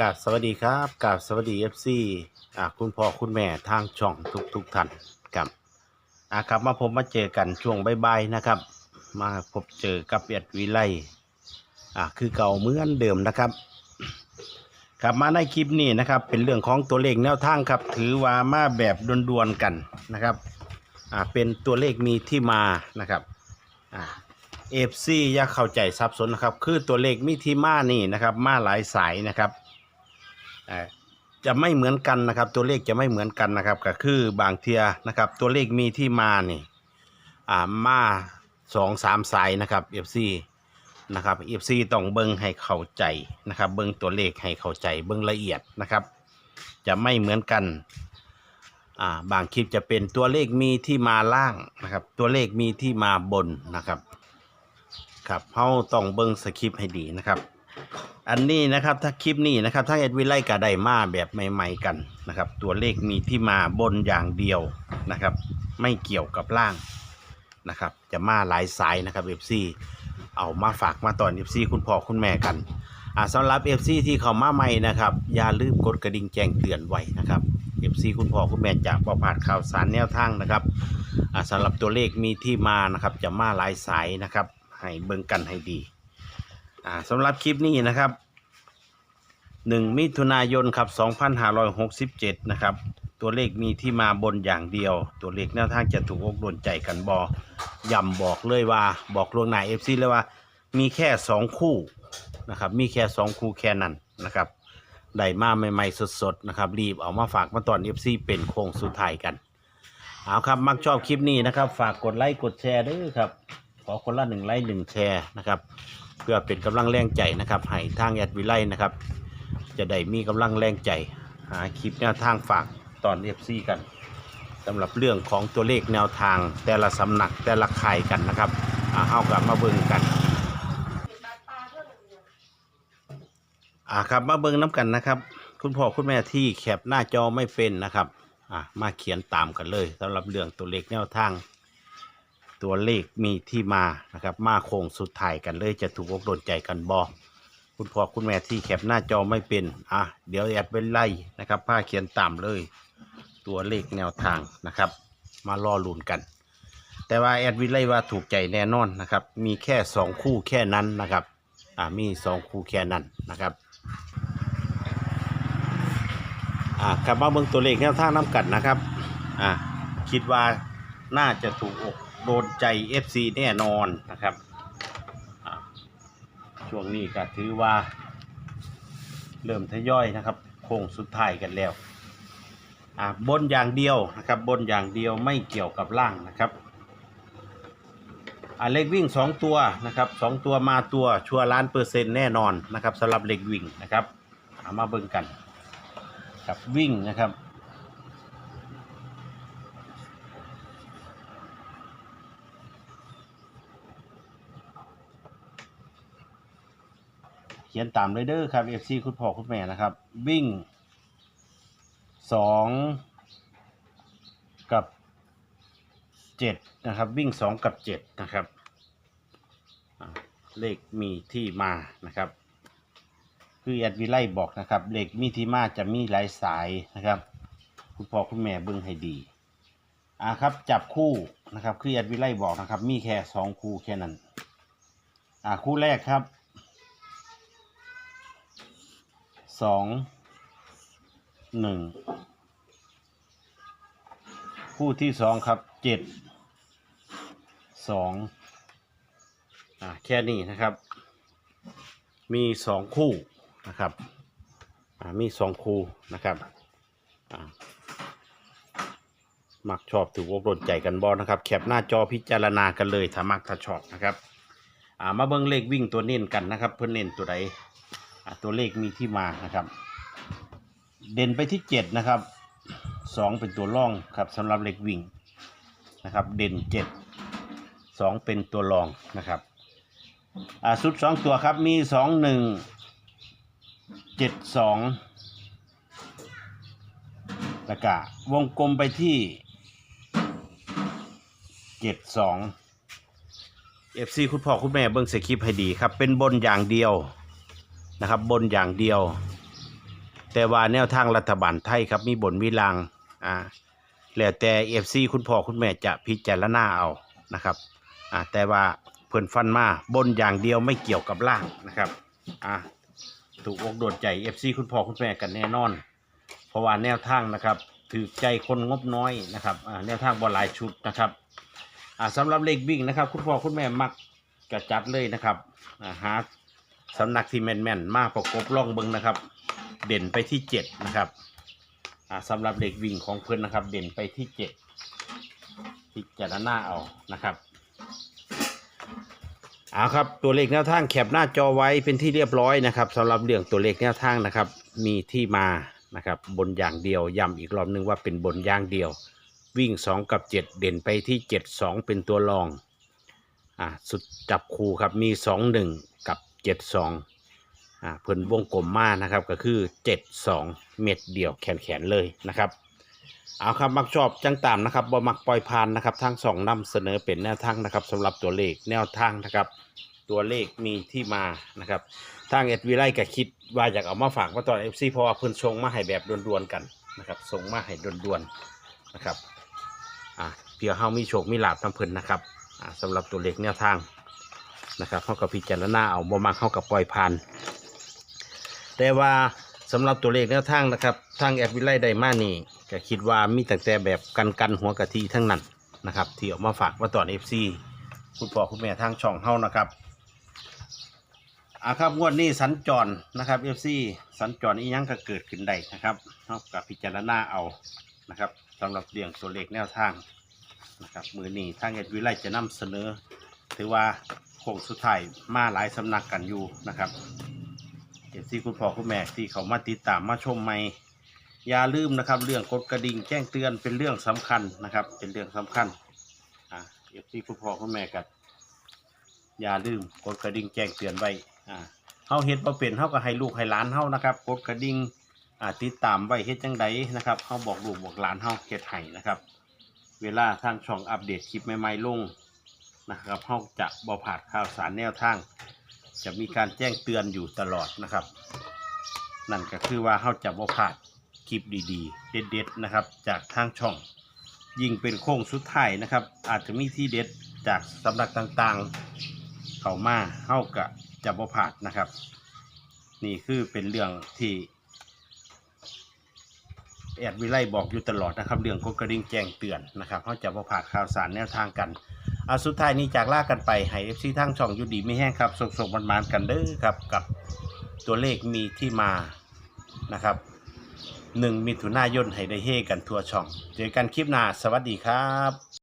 กราบสวัสดีครับกราบสวัสดีเอฟซีอ่าคุณพ่อคุณแม่ทางช่องทุกทุกท่านครับอ่าครับมาผมมาเจอกันช่วงบ่ายๆนะครับ มาพบเจอกับเอียดวิไลอ่าคือเก่าเหมือนเดิมนะครับกลับมาในคลิปนี้นะครับ เป็นเรื่องของตัวเลขแนวทางครับ ถือว่ามาแบบดวนๆกันนะครับอ่าเป็นตัวเลขมีที่มานะครับอ่าเอฟซีอย่าเข้าใจซับซ้อนนะครับ คือตัวเลขมิทิมานี่นะครับ มาหลายสายนะครับ จะไม่เหมือนกันนะครับ ตัวเลขจะไม่เหมือนกันนะครับก็คือบางเทียนะครับ ตัวเลขมีที่มานี่อ่ามาสองสามสายนะครับเอฟซีนะครับเอฟซีต้องเบิ้งให้เข้าใจนะครับ เบิ้งตัวเลขให้เข้าใจ เบิ้งละเอียดนะครับ จะไม่เหมือนกันอ่าบางคลิปจะเป็นตัวเลขมีที่มาล่างนะครับ ตัวเลขมีที่มาบนนะครับครับเราต้องเบิ่งสคริปต์ให้ดีนะครับ อันนี้นะครับถ้าคลิปนี้นะครับถ้าเอ็ดวิไลกับไดมาแบบใหม่ๆกันนะครับ ตัวเลขมีที่มาบนอย่างเดียวนะครับ ไม่เกี่ยวกับล่างนะครับ จะมาหลายสายนะครับเอฟซีเอามาฝากมาตอนเอฟซีคุณพ่อคุณแม่กันอ่าสำหรับเอฟซีที่เข้ามาใหม่นะครับ อย่าลืมกดกระดิ่งแจ้งเตือนไว้นะครับเอฟซีคุณพ่อคุณแม่จะประพาดข่าวสารแนวทางนะครับอ่าสำหรับตัวเลขมีที่มานะครับ จะมาหลายสายนะครับให้เบิ่งกันให้ดี อ่าสำหรับคลิปนี้นะครับ1มิถุนายนครับ2567 นะครับ ตัวเลขมีที่มาบนอย่างเดียว ตัวเลขแนวทางจะถูกอกโดนใจกันบอย่ำบอกเลยว่าบอกลวงหน้า FC เลยว่า มีแค่2คู่นะครับ มีแค่2คู่แค่นั้นนะครับได้มาใหม่ๆสดๆนะครับ รีบเอามาฝากมาตอน FC เป็นโค้งสุดท้ายกัน เอาครับ มักชอบคลิปนี้นะครับ ฝากกดไลค์กดแชร์ด้วยครับ ขอคนละหนึ่งไลค์หนึ่งแชร์นะครับ เพื่อเป็นกำลังแรงใจนะครับให้ทางแอดวิไลนะครับ จะได้มีกำลังแรงใจ หาคลิปแนวทางฝากตอนเอฟซีกันสำหรับเรื่องของตัวเลขแนวทางแต่ละสำนักแต่ละค่ายกันนะครับอ่าเฮากลับมาเบิ่งกันอ่าครับมาเบิ่งน้ำกันนะครับ คุณพ่อคุณแม่ที่แคปหน้าจอไม่เป็นนะครับอ่ามาเขียนตามกันเลยสำหรับเรื่องตัวเลขแนวทาง ตัวเลขมีที่มานะครับ มาโค้งสุดท้ายกันเลยจะถูกอกโดนใจกันบอคุณพ่อคุณแม่ที่แคปหน้าจอไม่เป็น อะ เดี๋ยวแอดเป็นไล่นะครับผ้าเขียนตามเลย ตัวเลขแนวทางนะครับ มารอลุนกัน แต่ว่าแอดวิไลว่าถูกใจแน่นอนนะครับ มีแค่สองคู่แค่นั้นนะครับ อ่ามีสองคู่แค่นั้นนะครับ อ่าครับมาเบิ่งตัวเลขแนวทางน้ำกัดนะครับ อ่าคิดว่าน่าจะถูกอก โดนใจ FC แน่นอนนะครับ ช่วงนี้ก็ถือว่า เริ่มทยอยนะครับโค้งสุดท้ายกันแล้วบนอย่างเดียวนะครับ บนอย่างเดียวไม่เกี่ยวกับล่างนะครับเลขวิ่งสองตัวนะครับสองตัวมาตัวชัวร์ล้านเปอร์เซ็นต์แน่นอนนะครับสำหรับเลขวิ่งนะครับเอามาเบิ่งกันครับวิ่งนะครับ ขียนตามเลยเด้อครับ FC คุณพ่อคุณแม่นะครับ วิ่งสองกับเจ็ดนะครับวิ่งสองกับเจ็ดนะครับเลขมีที่มานะครับ คือแอดวิไลบอกนะครับเลขมีที่มาจะมีหลายสายนะครับ คุณพ่อคุณแม่เบิ่งให้ดีอ่าครับจับคู่นะครับคือแอดวิไลบอกนะครับ มีแค่สองคู่แค่นั้นอ่าคู่แรกครับ สองหนึ่งคู่ที่สองครับเจ็ดสองอ่าแค่นี้นะครับ มีสองคู่นะครับอ่ามีสองคู่นะครับอ่ามักชอบถือว่าโดนใจกันบอนะครับ แคปหน้าจอพิจารณากันเลยถ้ามักถ้าชอบนะครับอ่ามาเบิ้งเลขวิ่งตัวเน้นกันนะครับ เพื่อนเน้นตัวใด ตัวเลขมีที่มานะครับ เด่นไปที่เจ็ดนะครับสองเป็นตัวร่องครับสำหรับเลขวิ่งนะครับ เด่นเจ็ดสองเป็นตัวรองนะครับอ่าสุดสองตัวครับมีสองหนึ่งเจ็ดสองแล้วก็วงกลมไปที่เจ็ดสองเอฟซีคุณพ่อคุณแม่เบิ้งสคริปให้ดีครับ เป็นบนอย่างเดียว นะครับบนอย่างเดียว แต่ว่าแนวทางรัฐบาลไทยครับมีบนมีลางอ่าแล้วแต่เอฟซีคุณพ่อคุณแม่จะพิจารณาเอานะครับอ่าแต่ว่าเพิ่นฟันมาบนอย่างเดียวไม่เกี่ยวกับล่างนะครับอ่าถูกอกโดดใจเอฟซีคุณพ่อคุณแม่กันแน่นอน เพราะว่าแนวทางนะครับถือใจคนงบน้อยนะครับอ่าแนวทางบอลายชุดนะครับอ่าสำหรับเลขวิ่งนะครับ คุณพ่อคุณแม่มักกระจัดเลยนะครับอ่าหา สำนักที่แม่นๆ มากประกบล่องเบิงนะครับ เด่นไปที่เจ็ดนะครับสำหรับเลขวิ่งของเพื่อนนะครับ เด่นไปที่เจ็ดพิจารณาเอานะครับเอาครับตัวเลขแนวทางแคปหน้าจอไว้เป็นที่เรียบร้อยนะครับสำหรับเรื่องตัวเลขแนวทางนะครับ มีที่มานะครับบนอย่างเดียวย้ำอีกรอบนึงว่าเป็นบนอย่างเดียว วิ่ง 2 กับ 7 เด่นไปที่ 7 2 เป็นตัวรองอ่าสุดจับคู่ครับมี 2 1 กับ 7 2อ่าเพิ่นวงกลมมานะครับก็คือ7 2เม็ดเดียวแขนแขนๆเลยนะครับเอาครับมักชอบจังตามนะครับบ่มักปล่อยผ่านนะครับทั้งสองนำเสนอเป็นแนวทางนะครับสำหรับตัวเลขแนวทางนะครับตัวเลขมีที่มานะครับทางเอ็ดวีไลก็คิดว่าอยากเอามาฝากว่าตอนเอฟซีเพราะว่าเพิ่นส่งมาให้แบบด่วนๆกันนะครับส่งมาให้ด่วนๆนะครับอ่าเพื่อเฮามีโชคมีลาบนํเพิ่นนะครับอ่าสำหรับตัวเลขแนวทาง นะครับเฮากับพิจารณาเอาบ่มักเฮากับปล่อยผ่าน แต่ว่าสำหรับตัวเลขแนวทางนะครับทางแอดวิไลไดมานี่ก็คิดว่ามีตั้งแต่แบบกันกันหัวกะทิทั้งนั้นนะครับที่ออกมาฝากว่าตอน FC คุณพ่อคุณแม่ทางช่องเฮานะครับอะครับงวดนี้สัญจรนะครับ FC สัญจรอีหยังก็เกิดขึ้นได้นะครับเฮากับพิจารณาเอานะครับสำหรับเรื่องตัวเลขแนวทางนะครับมือนี้ทางแอดวิไลจะนำเสนอ ถือว่าโค้งสุดท้ายมาหลายสำนักกันอยู่นะครับเอฟซีคุณพ่อคุณแม่ที่เขามาติดตามมาชมใหม่อย่าลืมนะครับ เรื่องกดกระดิ่งแจ้งเตือนเป็นเรื่องสำคัญนะครับ เป็นเรื่องสำคัญอ่าเอฟซีคุณพ่อคุณแม่กับอย่าลืมกดกระดิ่งแจ้งเตือนไว้อ่าเฮาเฮ็ดบ่เป็นเฮาก็ให้ลูกให้หลานเฮานะครับกดกระดิ่งอ่าติดตามไว้เฮ็ดจังไดนะครับเฮาบอกลูกบอกหลานเฮาเฮ็ดให้นะครับ เวลาทางช่องอัปเดตคลิปใหม่ๆลง นะครับเฮาจะบ่พลาดข่าวสารแนวทาง จะมีการแจ้งเตือนอยู่ตลอดนะครับ นั่นก็คือว่าเขาจะบ่พลาดคลิปดีๆ เด็ดๆนะครับ จากทางช่อง ยิ่งเป็นโค้งสุดท้ายนะครับ อาจจะมีที่เด็ดจากสำนักต่างๆ เข้ามาเขากับจะบ่พลาดนะครับ นี่คือเป็นเรื่องที่แอดวิไลบอกอยู่ตลอดนะครับ เรื่องกดกระดิ่งแจ้งเตือนนะครับเขาจะบ่พลาดข่าวสารแนวทางกัน เอาสุดท้ายนี้จากลากันไปให้เอฟซีทั้งช่องอยู่ดีไม่แห้งครับส่งๆมันๆกันเด้อครับกับตัวเลขมีที่มานะครับหนึ่งมิถุนายนให้ได้เฮกันทั่วช่อง เจอกันคลิปหน้า สวัสดีครับ